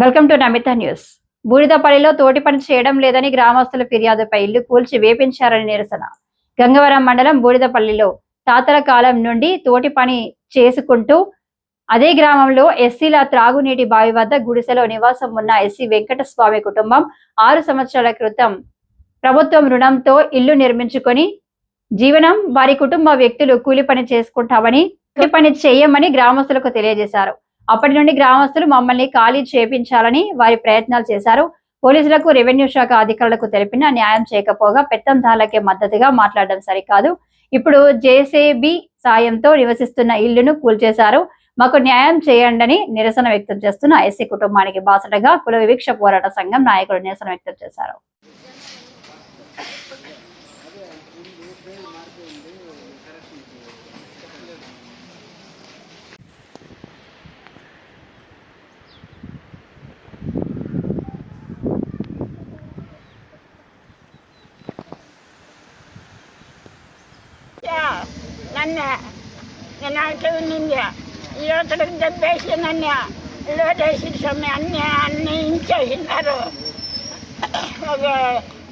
Welcome to Namitha news. బూడిదపల్లిలో తోటి పని చేయడం లేదని గ్రామస్తుల ఫిర్యాదుపై ఇల్లు కూల్చి వేపించారని నిరసన. గంగవరం మండలం బూడిదపల్లిలో తాతల కాలం నుండి తోటి పని చేసుకుంటూ అదే గ్రామంలో ఎస్సీల త్రాగునీటి బావి వద్ద గుడిసెలో నివాసం ఉన్న ఎస్సీ వెంకటస్వామి కుటుంబం ఆరు సంవత్సరాల క్రితం ప్రభుత్వం రుణంతో ఇల్లు నిర్మించుకొని జీవనం వారి కుటుంబ వ్యక్తులు కూలి పని చేసుకుంటామని కూలి పని చేయమని గ్రామస్తులకు తెలియజేశారు. అప్పటి నుండి గ్రామస్తులు మమ్మల్ని ఖాళీ చేపించాలని వారి ప్రయత్నాలు చేశారు. పోలీసులకు రెవెన్యూ శాఖ అధికారులకు తెలిపినా న్యాయం చేయకపోగా పెత్తందారులకే మద్దతుగా మాట్లాడడం సరికాదు. ఇప్పుడు జేసేబీ సాయంతో నివసిస్తున్న ఇల్లును కూల్చేశారు. మాకు న్యాయం చేయండని నిరసన వ్యక్తం చేస్తున్న ఎస్సీ కుటుంబానికి బాసటగా కుల వివక్ష పోరాట సంఘం నాయకులు నిరసన వ్యక్తం చేశారు. నన్ను నేను అంటే నింది యువతలకు దెబ్బేసి నన్ను లోటేసి సొమ్ము అన్ని అన్ని ఇంచేసినారు ఒక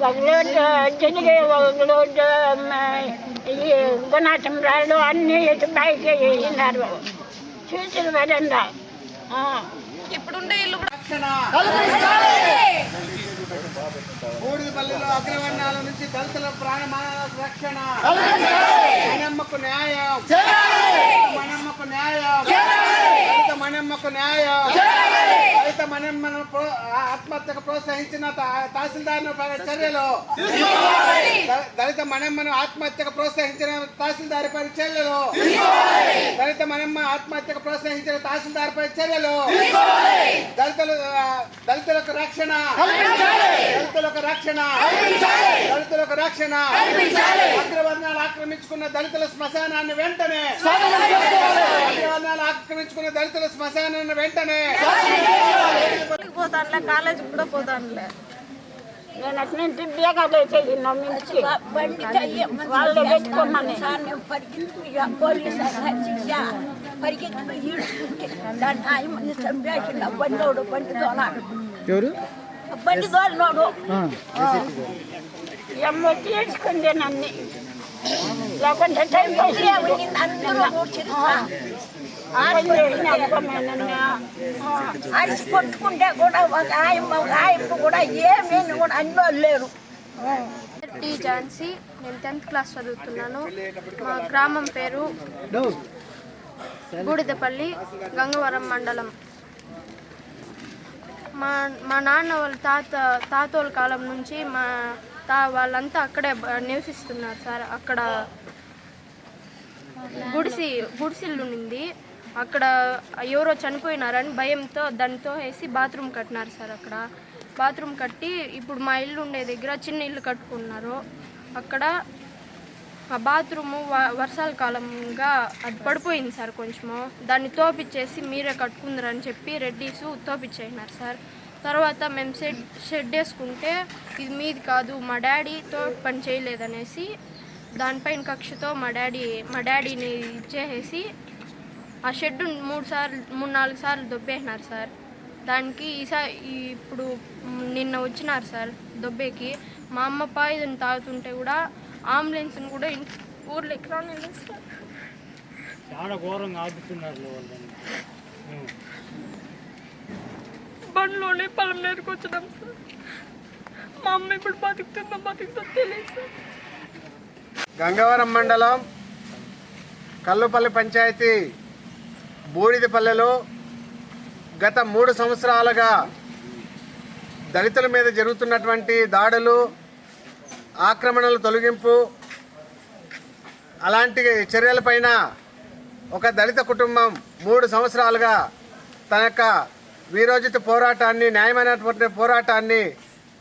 ఒక లోటు చెనిగి ఒక లోటు ఈ గుణాటం రాళ్ళు అన్ని ఎటు పైకి వేసినారు. చూసిన పడండి ఇప్పుడుండే ఇల్లు కూడా బూడిదపల్లిలో అగ్రవర్ణాల నుంచి దళితుల ప్రాణమాన రక్షణ. మనమ్మకు న్యాయం. మనమ్మకు న్యాయం. దళిత మనమ్మకు న్యాయం. దళిత మనమ్మను ఆత్మహత్యకు ప్రోత్సహించిన తహసీల్దార్ చర్యలు. దళిత మనమ్మను ఆత్మహత్యకు ప్రోత్సహించిన తహసీల్దార్ పై చర్యలు. దళిత మనమ్మ ఆత్మహత్యకు ప్రోత్సహించిన తహసీల్దార్ పై చర్యలు. దళితులు దళితులకు రక్షణ. దళితులకు రక్షణ. దళితులకు రక్షణ. అగ్రవర్ణాలు ఆక్రమించుకున్న దళితుల శ్మశానాన్ని వెంటనే ఆక్రమించుకున్న దళితుల శ్మశానాన్ని వెంటనే పోతానులే కాలేజీకి కూడా పోతానులే. నేను అట్లా బేగాలు వేసేది నమ్మించి వాళ్ళు పెట్టుకోమని. ఎవరు? బండి తోలినోడు ఎమ్మ తీర్చుకుంది నన్ను. లేకుంటే టైం అరిసి కొట్టుకుంటే కూడా ఒక ఆయమ్మ ఒక ఆయమ్మ కూడా ఏమీ కూడా అన్నో లేరు టీ ఝాన్సీ నేను టెన్త్ క్లాస్ చదువుతున్నాను. మా గ్రామం పేరు బూడిదపల్లి గంగవరం మండలం. మా మా నాన్న వాళ్ళ తాత తాతోళ్ళ కాలం నుంచి మా తా వాళ్ళంతా అక్కడే నివసిస్తున్నారు సార్. అక్కడ గుడిసి గుడిసిల్లు ఉంది అక్కడ ఎవరో చనిపోయినారని భయంతో దానితో వేసి బాత్రూమ్ కట్టినారు సార్ అక్కడ. బాత్రూమ్ కట్టి ఇప్పుడు మా ఇల్లు ఉండే దగ్గర చిన్న ఇల్లు కట్టుకున్నారు. అక్కడ ఆ బాత్రూము వ- వర్షాల కాలంగా అది పడిపోయింది సార్ కొంచెము. దాన్ని తోపిచ్చేసి మీరే కట్టుకుందరని చెప్పి రెడ్డీసు తోపిచ్చేసినారు సార్. తర్వాత మేము షెడ్ షెడ్ వేసుకుంటే ఇది మీది కాదు మా డాడీతో పని చేయలేదనేసి దానిపైన కక్షతో మా డాడీ మా డాడీని ఇచ్చేసేసి ఆ షెడ్ మూడు సార్లు మూడు నాలుగు సార్లు దొబ్బేసినారు సార్. దానికి ఈసారి ఇప్పుడు నిన్న వచ్చినారు సార్ దొబ్బేకి. మా అమ్మ పాయిజన్ తాగుతుంటే కూడా అంబులెన్స్ని కూడా ఇన్- ఊర్లోకి రాలేదు సార్? చాలా ఘోరంగా ఆపుతున్నారు వాళ్ళని బండ్లోనే పొలం నేర్కొచ్చినాం సార్. మా అమ్మ ఇప్పుడు బతుకుతుందో బతుకుతుందో తెలియదు సార్. గంగవరం మండలం కల్లుపల్లి పంచాయతీ బూడిదపల్లెలో గత మూడు సంవత్సరాలుగా దళితుల మీద జరుగుతున్నటువంటి దాడులు ఆక్రమణల తొలగింపు అలాంటి చర్యలపైన ఒక దళిత కుటుంబం మూడు సంవత్సరాలుగా తన యొక్క వీరోజిత పోరాటాన్ని న్యాయమైనటువంటి పోరాటాన్ని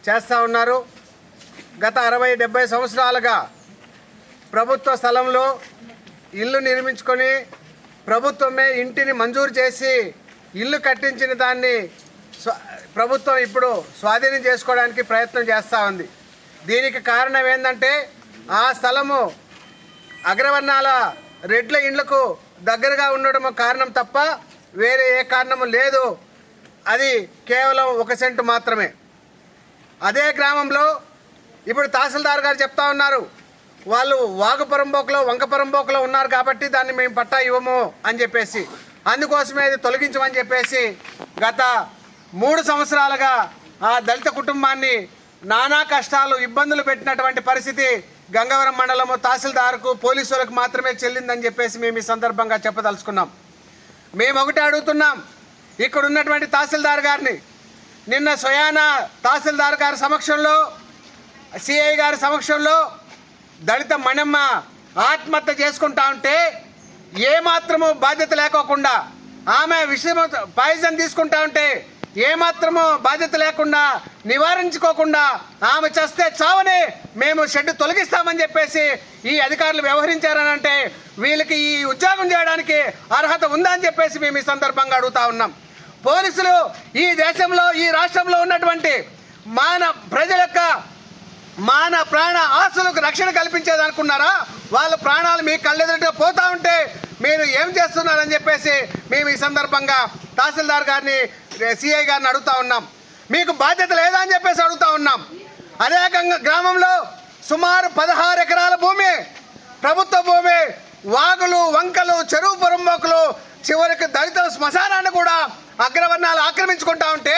చేస్తూ ఉన్నారు. గత అరవై డెబ్బై సంవత్సరాలుగా ప్రభుత్వ స్థలంలో ఇల్లు నిర్మించుకొని ప్రభుత్వమే ఇంటిని మంజూరు చేసి ఇల్లు కట్టించిన దాన్ని ప్రభుత్వం ఇప్పుడు స్వాధీనం చేసుకోవడానికి ప్రయత్నం చేస్తూ ఉంది. దీనికి కారణం ఏంటంటే ఆ స్థలము అగ్రవర్ణాల రెడ్ల ఇండ్లకు దగ్గరగా ఉండడం కారణం తప్ప వేరే ఏ కారణము లేదు. అది కేవలం ఒక సెంటు మాత్రమే. అదే గ్రామంలో ఇప్పుడు తహసీల్దార్ గారు చెప్తా ఉన్నారు. వాళ్ళు వాగుపరంబోకులో వంకపరంబోకులో ఉన్నారు కాబట్టి దాన్ని మేము పట్టా ఇవ్వము అని చెప్పేసి అందుకోసమే ఇది తొలగించమని చెప్పేసి గత మూడు సంవత్సరాలుగా ఆ దళిత కుటుంబాన్ని నానా కష్టాలు ఇబ్బందులు పెట్టినటువంటి పరిస్థితి గంగవరం మండలము తహసీల్దార్కు పోలీసులకు మాత్రమే చెల్లిందని చెప్పేసి మేము ఈ సందర్భంగా చెప్పదలుచుకున్నాం. మేము ఒకటి అడుగుతున్నాం ఇక్కడ ఉన్నటువంటి తహసీల్దార్ గారిని. నిన్న స్వయాన తహసీల్దార్ గారి సమక్షంలో సిఐ గారి సమక్షంలో దళిత మణమ్మ ఆత్మహత్య చేసుకుంటా ఉంటే ఏమాత్రము బాధ్యత లేకోకుండా ఆమె విషయం పాయిజన్ తీసుకుంటా ఉంటే ఏమాత్రము బాధ్యత లేకుండా నివారించుకోకుండా ఆమె చస్తే చావని మేము షెడ్ తొలగిస్తామని చెప్పేసి ఈ అధికారులు వ్యవహరించారని అంటే వీళ్ళకి ఈ ఉద్యోగం చేయడానికి అర్హత ఉందా అని చెప్పేసి మేము ఈ సందర్భంగా అడుగుతా ఉన్నాం. పోలీసులు ఈ దేశంలో ఈ రాష్ట్రంలో ఉన్నటువంటి మాన ప్రజల యొక్క మాన ప్రాణ ఆస్తులకు రక్షణ కల్పించేదనుకున్నారా? వాళ్ళ ప్రాణాలు మీ కళ్ళెదుట పోతా ఉంటే మీరు ఏం చేస్తున్నారని చెప్పేసి మేము ఈ సందర్భంగా తహసీల్దార్ గారిని సిఐ గారిని అడుగుతా ఉన్నాం. మీకు బాధ్యత లేదా అని చెప్పేసి అడుగుతా ఉన్నాం. అదే గ్రామంలో సుమారు పదహారు ఎకరాల భూమి ప్రభుత్వ భూమి వాగులు వంకలు చెరువు పొరంబోకులు చివరికి దళిత శ్మశానాన్ని కూడా అగ్రవర్ణాలు ఆక్రమించుకుంటా ఉంటే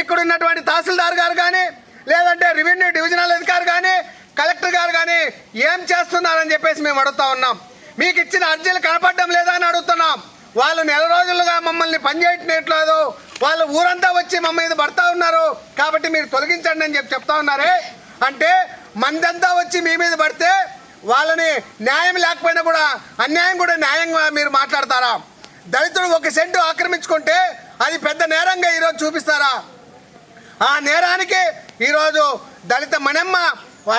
ఇక్కడున్నటువంటి తహసీల్దార్ గారు కానీ లేదంటే రెవెన్యూ డివిజనల్ అధికారి కానీ కలెక్టర్ గారు కానీ ఏం చేస్తున్నారని చెప్పేసి మేము అడుగుతా ఉన్నాం. మీకు ఇచ్చిన అర్జీలు కనపడడం లేదా అని అడుగుతున్నాం. వాళ్ళు నెల రోజులుగా మమ్మల్ని పనిచేయట్లేదు వాళ్ళు ఊరంతా వచ్చి మమ్మ మీద పడతా ఉన్నారు. కాబట్టి మీరు తొలగించండి అని చెప్పి చెప్తా ఉన్నారే. అంటే మందంతా వచ్చి మీ మీద పడితే వాళ్ళని న్యాయం లేకపోయినా కూడా అన్యాయం కూడా న్యాయంగా మీరు మాట్లాడతారా? దళితుడు ఒక సెంటు ఆక్రమించుకుంటే అది పెద్ద నేరంగా ఈరోజు చూపిస్తారా? ఆ నేరానికి ఈరోజు దళిత మనెమ్మ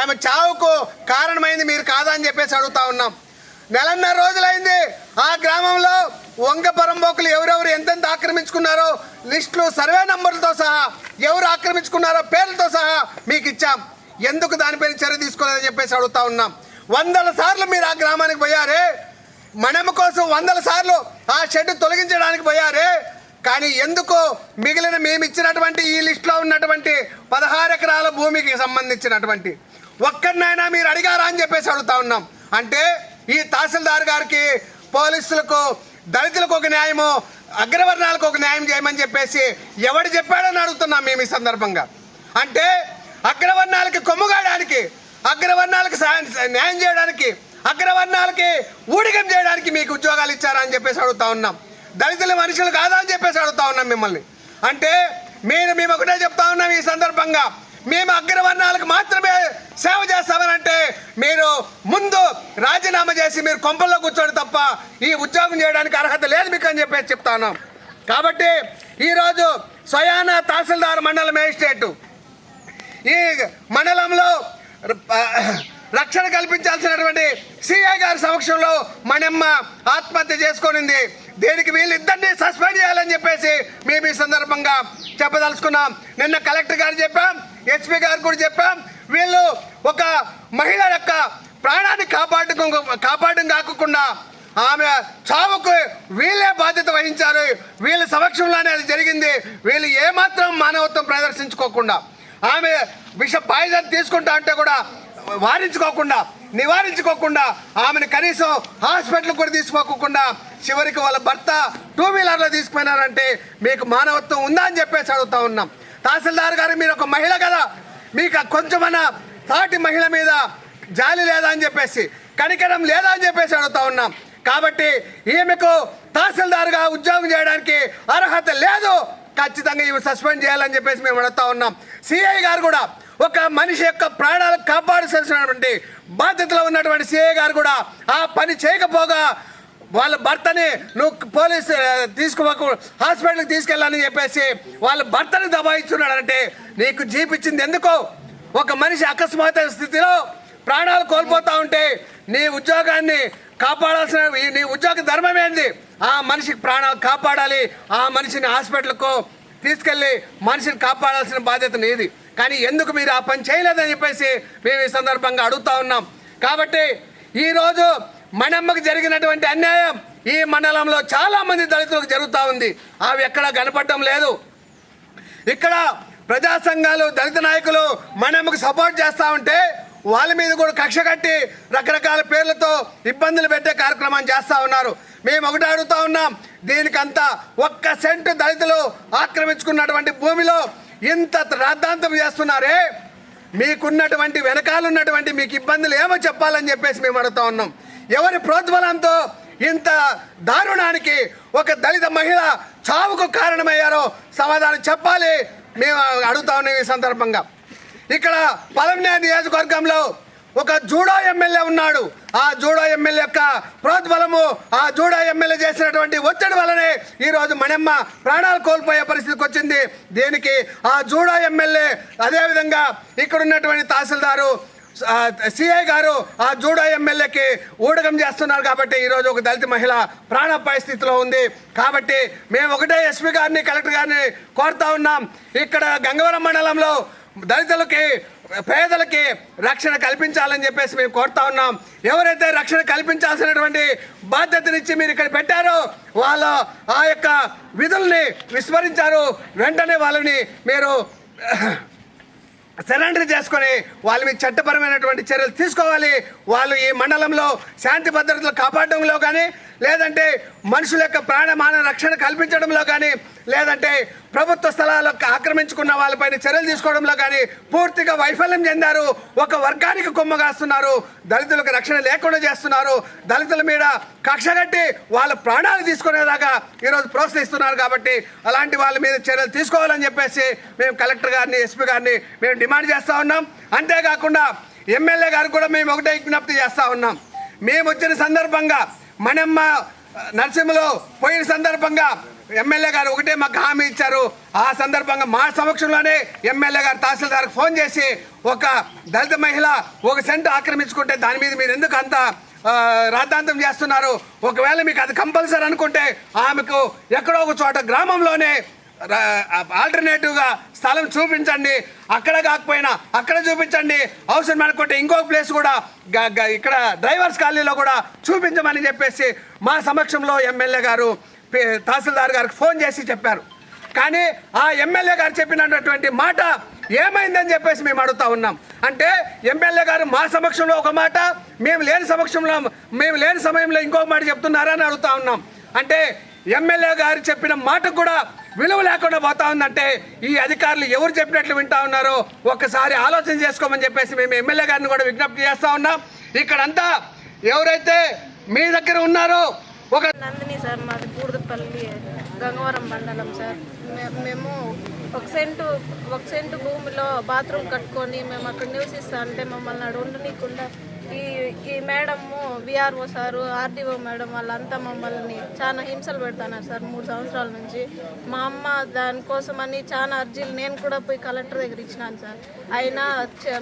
ఆమె చావుకు కారణమైంది మీరు కాదా అని చెప్పేసి అడుగుతా ఉన్నాం. నెలన్నర రోజులైంది. ఆ గ్రామంలో వంగ పరంబోకులు ఎవరెవరు ఎంతెంత ఆక్రమించుకున్నారో లిస్టులు సర్వే నంబర్లతో సహా ఎవరు ఆక్రమించుకున్నారో పేర్లతో సహా మీకు ఇచ్చాం. ఎందుకు దానిపైన చర్య తీసుకోలేదని చెప్పేసి అడుగుతా ఉన్నాం. వందల సార్లు మీరు ఆ గ్రామానికి పోయారే. మనమ్మ కోసం వందల సార్లు ఆ షెడ్ తొలగించడానికి పోయారే. కానీ ఎందుకో మిగిలిన మేము ఇచ్చినటువంటి ఈ లిస్టులో ఉన్నటువంటి పదహారు ఎకరాల భూమికి సంబంధించినటువంటి ఒక్కరినైనా మీరు అడిగారా అని చెప్పేసి అడుగుతా ఉన్నాం. అంటే ఈ తహసీల్దార్ గారికి పోలీసులకు దళితులకు ఒక న్యాయము అగ్రవర్ణాలకు ఒక న్యాయం చేయమని చెప్పేసి ఎవడు చెప్పాడని అడుగుతున్నాం మేము ఈ సందర్భంగా. అంటే అగ్రవర్ణాలకి కొమ్ముగాయడానికి అగ్రవర్ణాలకు సాయం- న్యాయం చేయడానికి అగ్రవర్ణాలకి ఊడిగం చేయడానికి మీకు ఉద్యోగాలు ఇచ్చారా అని చెప్పేసి అడుగుతా ఉన్నాం. దళితుల మనుషులు కాదా అని చెప్పేసి అడుగుతా ఉన్నాం మిమ్మల్ని. అంటే మీరు మేము ఒకటే చెప్తా ఉన్నాం ఈ సందర్భంగా. మేము అగ్రవర్ణాలకు మాత్రమే సేవ చేస్తామనంటే మీరు ముందు రాజీనామా చేసి మీరు కొంపల్లో కూర్చోండి తప్ప ఈ ఉద్యోగం చేయడానికి అర్హత లేదు మీకు అని చెప్పేసి చెప్తాను కాబట్టి ఈరోజు స్వయాన తహసీల్దార్ మండల మేజిస్ట్రేటు ఈ మండలంలో రక్షణ కల్పించాల్సినటువంటి సిఐ గారి సమక్షంలో మనమ్మ ఆత్మహత్య చేసుకొనింది. దీనికి వీళ్ళిద్దరినీ సస్పెండ్ చేయాలని చెప్పేసి మేము ఈ సందర్భంగా చెప్పదలుచుకున్నాం. నిన్న కలెక్టర్ గారు చెప్పాం ఎస్పీ గారు కూడా చెప్పాం. వీళ్ళు ఒక మహిళ యొక్క ప్రాణాన్ని కాపాడు కాపాడడం కాకుండా ఆమె చావుకు వీళ్ళే బాధ్యత వహించారు. వీళ్ళ సమక్షంలోనే అది జరిగింది. వీళ్ళు ఏమాత్రం మానవత్వం ప్రదర్శించుకోకుండా ఆమె విష పాయిజన్ తీసుకుంటా అంటే కూడా వారించుకోకుండా నివారించుకోకుండా ఆమెను కనీసం హాస్పిటల్ కూడా తీసుకోకుండా చివరికి వాళ్ళ భర్త టూ వీలర్లో తీసుకుపోయినారంటే మీకు మానవత్వం ఉందా అని చెప్పేసి అడుగుతా ఉన్నాం. తహసీల్దార్ గారు మీరు ఒక మహిళ కదా. మీకు కొంచెమన్నా సాటి మహిళ మీద జాలి లేదా అని చెప్పేసి కనికరం లేదా అని చెప్పేసి అడుగుతా ఉన్నాం. కాబట్టి ఈమెకు తహసీల్దార్గా ఉద్యోగం చేయడానికి అర్హత లేదు. ఖచ్చితంగా ఇవి సస్పెండ్ చేయాలని చెప్పేసి మేము అడుగుతా ఉన్నాం. సిఐ గారు కూడా ఒక మనిషి యొక్క ప్రాణాలు కాపాడాల్సినటువంటి బాధ్యతలో ఉన్నటువంటి సిఐ గారు కూడా ఆ పని చేయకపోగా వాళ్ళ భర్తని నువ్వు పోలీసు తీసుకోకు హాస్పిటల్కి తీసుకెళ్ళాలని చెప్పేసి వాళ్ళ భర్తని దబాయిస్తున్నాడంటే నీకు జీప్ ఇచ్చింది ఎందుకు? ఒక మనిషి అకస్మాత్ స్థితిలో ప్రాణాలు కోల్పోతా ఉంటే నీ ఉద్యోగాన్ని కాపాడాల్సిన నీ ఉద్యోగ ధర్మం ఏంది? ఆ మనిషికి ప్రాణాలు కాపాడాలి ఆ మనిషిని హాస్పిటల్కు తీసుకెళ్ళి మనిషిని కాపాడాల్సిన బాధ్యత నీది. కానీ ఎందుకు మీరు ఆ పని చేయలేదని చెప్పేసి మేము ఈ సందర్భంగా అడుగుతా ఉన్నాం. కాబట్టి ఈరోజు మనమ్మకు జరిగినటువంటి అన్యాయం ఈ మండలంలో చాలామంది దళితులకు జరుగుతూ ఉంది. అవి ఎక్కడా కనపడడం లేదు. ఇక్కడ ప్రజా సంఘాలు దళిత నాయకులు మనమ్మకు సపోర్ట్ చేస్తూ ఉంటే వాళ్ళ మీద కూడా కక్ష కట్టి రకరకాల పేర్లతో ఇబ్బందులు పెట్టే కార్యక్రమం చేస్తూ ఉన్నారు. మేము ఒకటి అడుగుతా ఉన్నాం దీనికంతా ఒక్క సెంటు దళితులు ఆక్రమించుకున్నటువంటి భూమిలో ఇంత రాద్ధాంతం చేస్తున్నారే? మీకున్నటువంటి వెనకాలన్నటువంటి మీకు ఇబ్బందులు ఏమో చెప్పాలని చెప్పేసి మేము అడుగుతా ఉన్నాం. ఎవరి ప్రోద్బలంతో ఇంత దారుణానికి ఒక దళిత మహిళ చావుకు కారణమయ్యారో సమాధానం చెప్పాలి. మేము అడుగుతా ఉన్నాం ఈ సందర్భంగా. ఇక్కడ పలమనే నియోజకవర్గంలో ఒక జూడో ఎమ్మెల్యే ఉన్నాడు. ఆ జూడో ఎమ్మెల్యే యొక్క ప్రోద్బలము ఆ జూడో ఎమ్మెల్యే చేసినటువంటి ఒత్తిడి వలనే ఈరోజు మణెమ్మ ప్రాణాలు కోల్పోయే పరిస్థితికి వచ్చింది. దీనికి ఆ జూడో ఎమ్మెల్యే అదేవిధంగా ఇక్కడ ఉన్నటువంటి తహసీల్దారు సిఐ గారు ఆ జూడో ఎమ్మెల్యేకి ఊడగం చేస్తున్నారు కాబట్టి ఈరోజు ఒక దళిత మహిళ ప్రాణాపాయ స్థితిలో ఉంది. కాబట్టి మేము ఒకటే ఎస్పీ గారిని కలెక్టర్ గారిని కోరుతా ఉన్నాం. ఇక్కడ గంగవరం మండలంలో దళితులకి పేదలకి రక్షణ కల్పించాలని చెప్పేసి మేము కోరుతా ఉన్నాం. ఎవరైతే రక్షణ కల్పించాల్సినటువంటి బాధ్యతనిచ్చి మీరు ఇక్కడ పెట్టారో వాళ్ళ ఆ యొక్క విధుల్ని విస్మరించారు. వెంటనే వాళ్ళని మీరు సరెండర్ చేసుకొని వాళ్ళ మీద చట్టపరమైనటువంటి చర్యలు తీసుకోవాలి. వాళ్ళు ఈ మండలంలో శాంతి భద్రతలు కాపాడడంలో కానీ లేదంటే మనుషుల యొక్క ప్రాణమాన రక్షణ కల్పించడంలో కానీ లేదంటే ప్రభుత్వ స్థలాలకు ఆక్రమించుకున్న వాళ్ళపైన చర్యలు తీసుకోవడంలో కానీ పూర్తిగా వైఫల్యం చెందారు. ఒక వర్గానికి కొమ్మగాస్తున్నారు దళితులకు రక్షణ లేకుండా చేస్తున్నారు. దళితుల మీద కక్ష కట్టి వాళ్ళ ప్రాణాలు తీసుకునేదాకా ఈరోజు ప్రోత్సహిస్తున్నారు కాబట్టి అలాంటి వాళ్ళ మీద చర్యలు తీసుకోవాలని చెప్పేసి మేము కలెక్టర్ గారిని ఎస్పీ గారిని మేము డిమాండ్ చేస్తూ ఉన్నాం. అంతేకాకుండా ఎమ్మెల్యే గారికి కూడా మేము ఒకటే విజ్ఞప్తి చేస్తూ ఉన్నాం. మేము వచ్చిన సందర్భంగా మనమ్మ నరసింహలో పోయిన సందర్భంగా ఎమ్మెల్యే గారు ఒకటే మాకు హామీ ఇచ్చారు. ఆ సందర్భంగా మా సమక్షంలోనే ఎమ్మెల్యే గారు తహసీల్దార్కి ఫోన్ చేసి ఒక దళిత మహిళ ఒక సెంటు ఆక్రమించుకుంటే దాని మీద మీరు ఎందుకు అంత రాద్ధాంతం చేస్తున్నారు? ఒకవేళ మీకు అది కంపల్సరీ అనుకుంటే ఆమెకు ఎక్కడో ఒక చోట గ్రామంలోనే ఆల్టర్నేటివ్గా స్థలం చూపించండి. అక్కడ కాకపోయినా అక్కడ చూపించండి. అవసరం అనుకుంటే ఇంకొక ప్లేస్ కూడా ఇక్కడ డ్రైవర్స్ కాలనీలో కూడా చూపించమని చెప్పేసి మా సమక్షంలో ఎమ్మెల్యే గారు పే- తహసీల్దార్ గారికి ఫోన్ చేసి చెప్పారు. కానీ ఆ ఎమ్మెల్యే గారు చెప్పినటువంటి మాట ఏమైందని చెప్పేసి మేము అడుగుతా ఉన్నాం. అంటే ఎమ్మెల్యే గారు మా సమక్షంలో ఒక మాట మేము లేని సమక్షంలో మేము లేని సమయంలో ఇంకొక మాట చెప్తున్నారని అడుగుతా ఉన్నాం. అంటే ఎమ్మెల్యే గారు చెప్పిన మాటకు కూడా విలువ లేకుండా పోతా ఉందంటే ఈ అధికారులు ఎవరు చెప్పినట్లు వింటా ఉన్నారో ఒక్కసారి ఆలోచన చేసుకోమని చెప్పేసి మేము ఎమ్మెల్యే గారిని కూడా విజ్ఞప్తి చేస్తా ఉన్నాం. ఇక్కడంతా ఎవరైతే మీ దగ్గర ఉన్నారో ఒక నందిని సార్ మాది బూడిదపల్లి గంగవరం మండలం సార్. మే- మేము ఒక సెంటు ఒక సెంటు భూమిలో బాత్రూమ్ కట్టుకొని మేము అక్కడ నివసిస్తా అంటే మమ్మల్ని అక్కడ ఈ ఈ madam VRO sir RDO madam వాళ్ళంతా మమ్మల్ని చాలా హింసలు పెడతాన్నారు సార్ మూడు సంవత్సరాల నుంచి. మా అమ్మ దానికోసమని చాలా అర్జీలు నేను కూడా పోయి కలెక్టర్ దగ్గర ఇచ్చినాను సార్. అయినా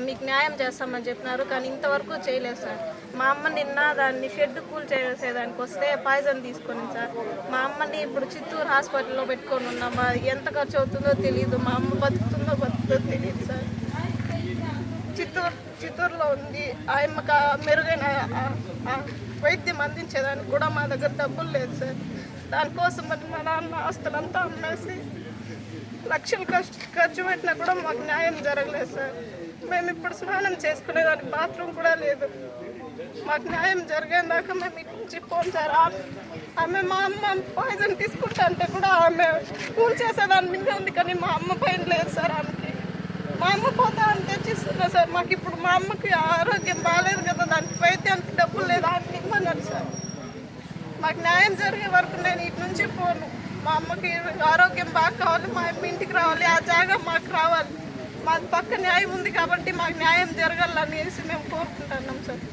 మీకు న్యాయం చేస్తామని చెప్పినారు కానీ ఇంతవరకు చేయలేదు సార్. మా అమ్మ నిన్న దాన్ని షెడ్ కూల్ చేసేదానికి వస్తే పాయిజన్ తీసుకుని సార్. మా అమ్మని ఇప్పుడు చిత్తూరు హాస్పిటల్లో పెట్టుకొని ఉన్నామా? ఎంత ఖర్చు అవుతుందో తెలియదు మా అమ్మ బతుకుతుందో బతుకుతుందో తెలియదు సార్. చిత్తూరు చిత్తూరులో ఉంది. ఆయమ్మకు మెరుగైన వైద్యం అందించేదానికి కూడా మా దగ్గర డబ్బులు లేదు సార్. దానికోసం మరి మా నాన్న ఆస్తులంతా అమ్మేసి లక్షలు ఖర్చు ఖర్చు పెట్టినా కూడా మాకు న్యాయం జరగలేదు సార్. మేము ఇప్పుడు స్నానం చేసుకునేదానికి బాత్రూమ్ కూడా లేదు. మాకు న్యాయం జరిగేదాకా మేము ఇటు నుంచి ఫోన్ సార్. ఆమె మా అమ్మ పాయిజన్ తీసుకుంటా అంటే కూడా ఆమె ఫోన్ చేసేదాని మీద ఉంది కానీ మా అమ్మ పైన లేదు సార్. ఆమె మా అమ్మ పోతా అని తెచ్చిస్తున్నా సార్. మాకు ఇప్పుడు మా అమ్మకి ఆరోగ్యం బాగాలేదు కదా దానికి వైద్యానికి డబ్బులు లేదు అని ఇమ్మన్నారు సార్. మాకు న్యాయం జరిగే వరకు నేను ఇటు నుంచి పోను. మా అమ్మకి ఆరోగ్యం బాగా కావాలి మా అమ్మ ఇంటికి రావాలి ఆ జాగా మాకు రావాలి. మా పక్క న్యాయం ఉంది కాబట్టి మాకు న్యాయం జరగాలనేసి మేము కోరుకుంటున్నాం సార్.